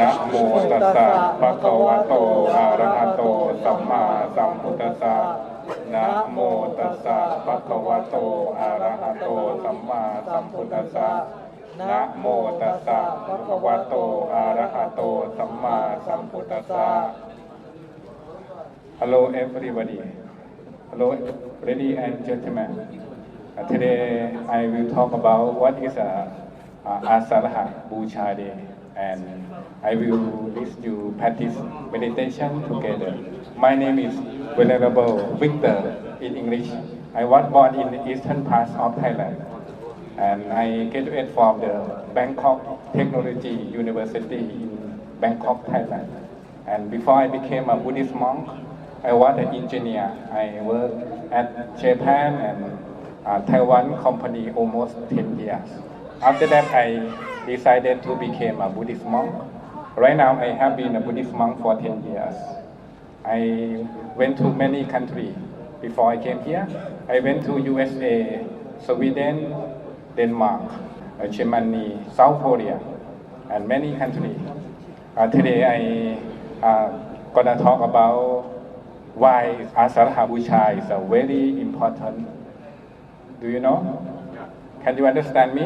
นะโมตัสสะภะคะวะโตอะระหะโตสัมมาสัมพุทธัสสะนะโมตัสสะภะคะวะโตอะระหะโตสัมมาสัมพุทธัสสะนะโมตัสสะภะคะวะโตอะระหะโตสัมมาสัมพุทธัสสะ Hello everybody. Hello ladies and gentlemen. Uh, today I will talk about what is a, uh, Asaraha Bucha Day and I will lead you practice meditation together. My name is Venerable Victor in English. I was born in the eastern part of Thailand and I graduated from the Bangkok Technology University in Bangkok, Thailand. And before I became a Buddhist monk, I was an engineer. I worked at Japan and uh, Taiwan company almost 10 years. After that, I decided to become a Buddhist monk. Right now, I have been a Buddhist monk for 10 years. I went to many countries before I came here. I went to USA, Sweden, Denmark, uh, Germany, South Korea, and many countries. Uh, today I uh, gonna talk about why Asaraha Bucha is a very important. Do you know? Can you understand me?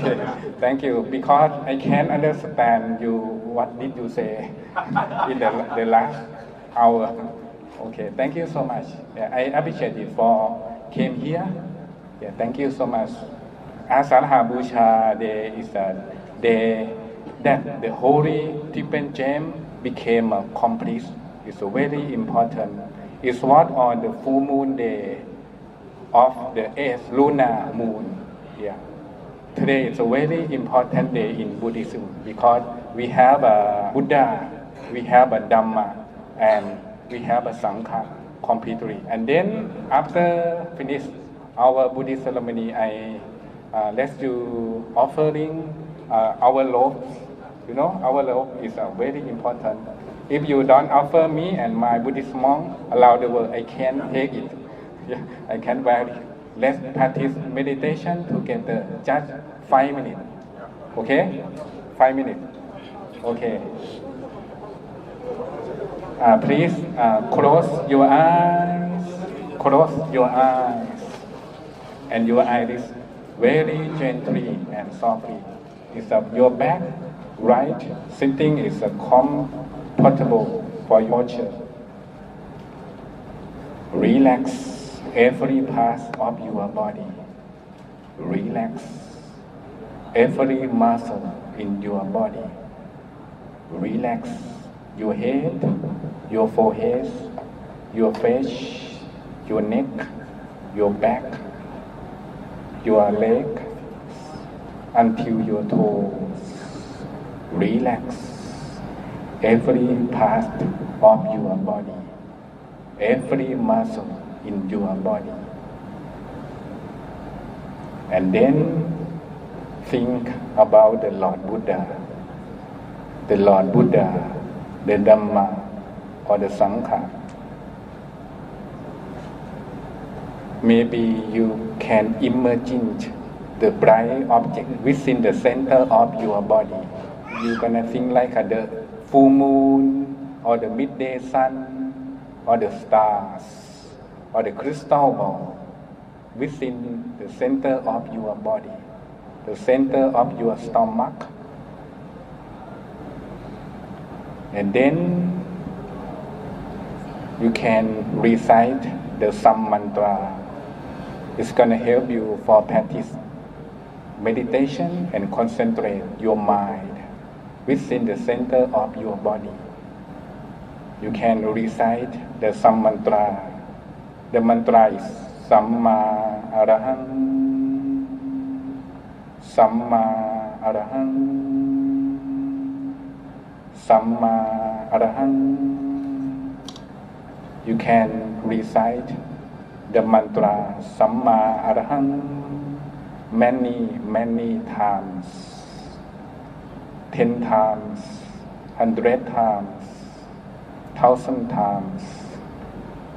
Okay, thank you. Because I can't understand you. What did you say in the, the last hour? Okay, thank you so much. Yeah, I appreciate it for came here. Yeah, thank you so much. Asaraha Bucha Day is a day that the holy Tibetan gem became a complete. It's very important. It's what on the full moon day of the eighth lunar moon. Yeah. Today is a very important day in Buddhism because we have a Buddha, we have a Dhamma, and we have a Sangha completely. And then after finish our Buddhist ceremony, I uh, let you offering uh, our robes. You know, our robe is uh, very important. If you don't offer me and my Buddhist monk allow the world, I can't take it. Yeah, I can it. Let's practice meditation together. Just five minutes. Okay? Five minutes. Okay. Uh, please uh, close your eyes. Close your eyes. And your eyes very gently and softly. Is up your back right. Sitting is uh, comfortable for your posture. Relax every part of your body. Relax every muscle in your body. Relax your head, your forehead, your face, your neck, your back, your leg, until your toes. Relax every part of your body every muscle in your body. And then think about the Lord Buddha, the Lord Buddha, the Dhamma, or the Sangha. Maybe you can imagine the bright object within the center of your body. You're gonna think like the full moon or the midday sun or the stars or the crystal ball within the center of your body, the center of your stomach. And then you can recite the some mantra. It's gonna help you for practice meditation and concentrate your mind within the center of your body you can recite the some mantra. The mantra is Samma Arahang, Samma Arahang, Samma arahan You can recite the mantra Samma Arahang many, many times, ten times, hundred times thousand times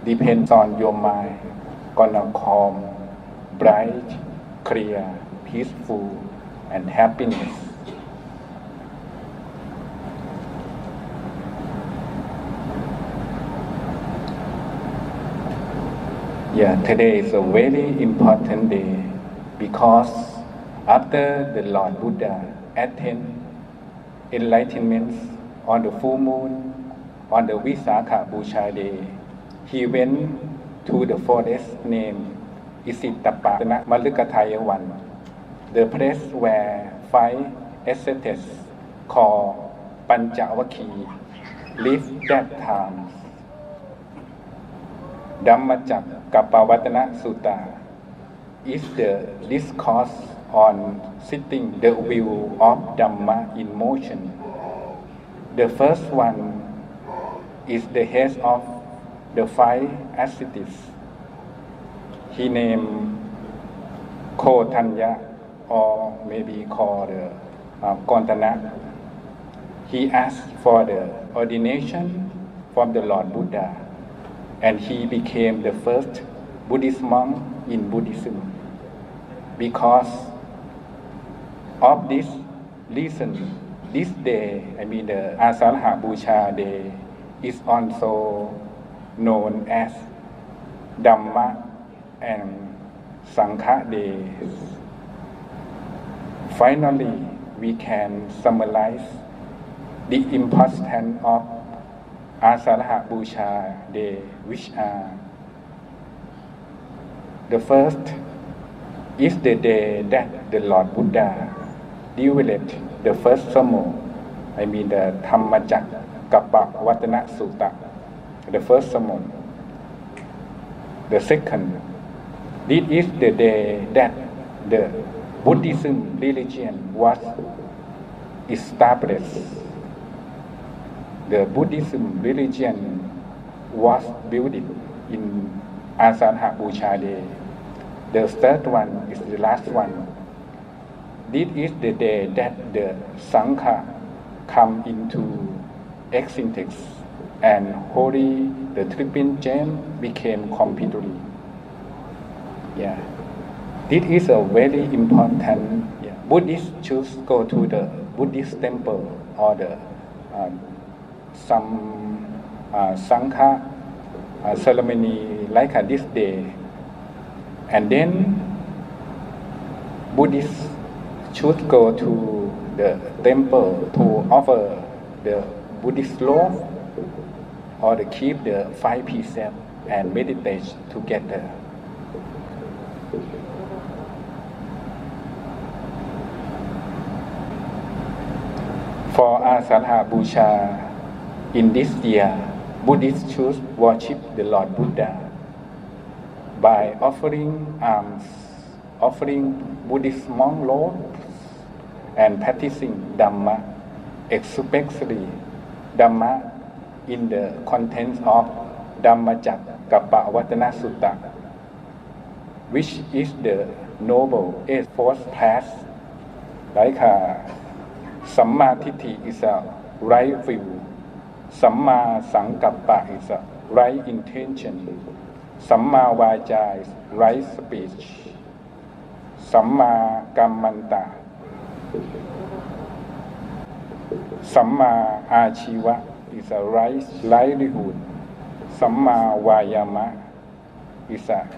depends on your mind gonna calm, bright, clear, peaceful, and happiness. Yeah, today is a very important day because after the Lord Buddha attained enlightenment on the full moon on the Visakha Busha day, he went to the forest named Isitapatana Malukatayawan, the place where five ascetics called Panchawaki lived that time. Dhammacakkappavattana Sutta is the discourse on sitting the wheel of Dhamma in motion. The first one is the head of the five ascetics. He named Kotanya or maybe called uh, Kontana. He asked for the ordination from the Lord Buddha and he became the first Buddhist monk in Buddhism. Because of this reason, this day, I mean the Asaraha Busha day, is also known as Dhamma and Sangha days. Finally, we can summarize the importance of Asaraha Busha Day, which are the first is the day that the Lord Buddha developed the first Samo, I mean the Dhammacak Kappa Vatana Sutta, the first Samo. The second, this is the day that the Buddhism religion was established the Buddhism religion was built in Asanha Busha Day. The third one is the last one. This is the day that the Sangha come into existence and holy the triple gem became completely. Yeah. This is a very important. Yeah. Buddhists choose go to the Buddhist temple or the um, some uh, Sangha uh, ceremony like uh, this day. And then Buddhists should go to the temple to offer the Buddhist law or to keep the five precepts and meditate together. For Asarha Busha, in this year, Buddhists worship the Lord Buddha by offering alms, offering Buddhist monk robes, and practicing Dhamma, especially Dhamma in the contents of Dhammacakkappavattana Sutta, which is the noble eightfold path, like uh, Samma Tithi is a right view สัมมาสังกัปปะ is a right intention สัมมาวาจา is right speech สัมมากัมมันตะ สัมมาอาชีวะ is a right livelihood. Samma Vayama is a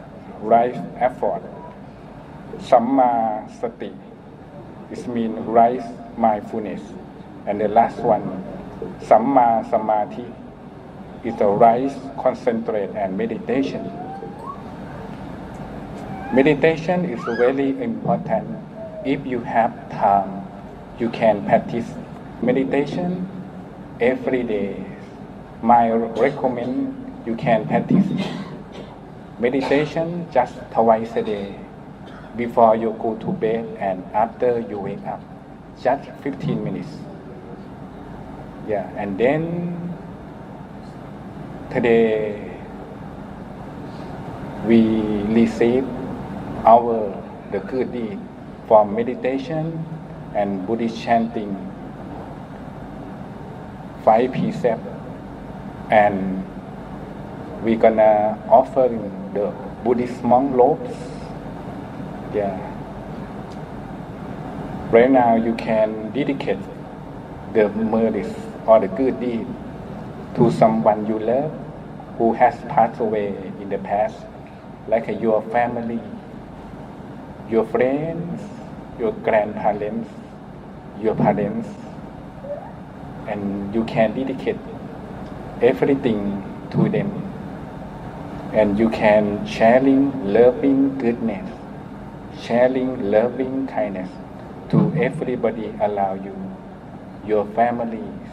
right effort. Samma Sati is mean right mindfulness. And the last one, Samma Samadhi is a right concentrate and meditation. Meditation is really important. If you have time, you can practice meditation every day. My recommend you can practice meditation just twice a day before you go to bed and after you wake up. Just 15 minutes. Yeah, and then today we receive our the good deed from meditation and Buddhist chanting, five precepts, and we gonna offer the Buddhist monk robes. Yeah. Right now you can dedicate the merits or the good deed to someone you love who has passed away in the past, like your family, your friends, your grandparents, your parents, and you can dedicate everything to them. And you can sharing loving goodness, sharing loving kindness to everybody around you, your families,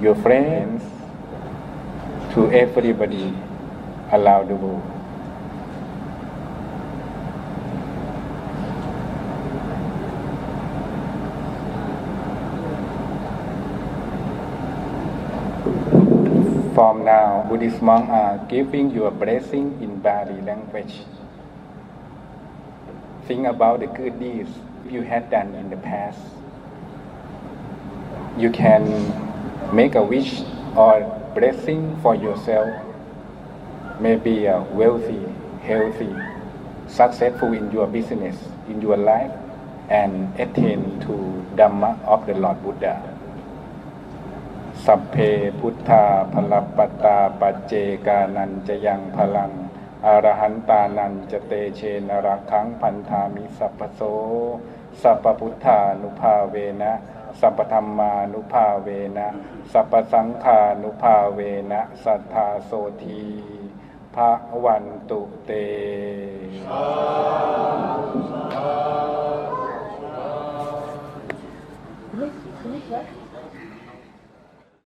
your friends, to everybody around the world. From now, Buddhist monks uh, are giving you a blessing in Bali language. Think about the good deeds you had done in the past. You can make a wish or blessing for yourself. Maybe a wealthy, healthy, successful in your business, in your life, and attain to Dhamma of the Lord Buddha. สัพเพพุทธาพลปตตาปัจเจกานันจะยังพลังอรหันตานันจะเตเชนรักขังพันธามิสัพพโส สัพพุทธานุภาเวนะ สัพธรรมานุภาเวนะ สัพสังฆานุภาเวนะ สัทธาโสทีพระวันตุเต